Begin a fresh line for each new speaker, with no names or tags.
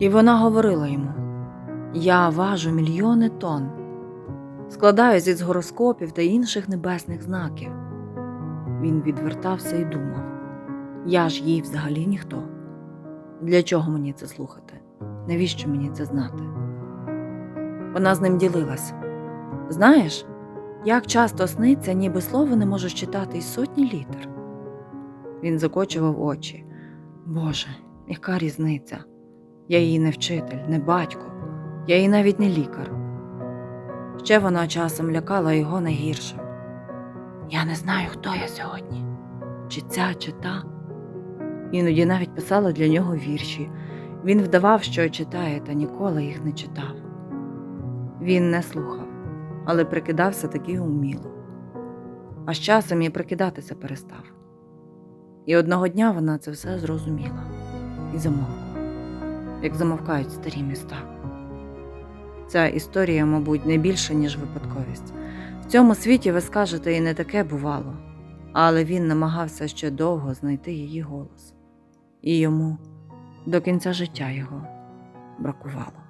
І вона говорила йому: Я важу мільйони тонн, складаюсь із гороскопів та інших небесних знаків. Він відвертався і думав: я ж їй взагалі ніхто. Для чого мені це слухати? Навіщо мені це знати? Вона з ним ділилась. Знаєш, як часто сниться, ніби слово не можеш читати із сотні літер. Він закочував очі. Боже, яка різниця? Я її не вчитель, не батько, я їй навіть не лікар. Ще вона часом лякала його найгіршим. Я не знаю, хто я сьогодні, чи ця, чи та. Іноді навіть писала для нього вірші. Він вдавав, що читає, та ніколи їх не читав. Він не слухав, але прикидався таки уміло. А з часом і прикидатися перестав. І одного дня вона це все зрозуміла і замовкла, як замовкають старі міста. Ця історія, мабуть, не більша, ніж випадковість. В цьому світі ви скажете і не таке бувало, але він намагався ще довго знайти її голос, і йому до кінця життя його бракувало.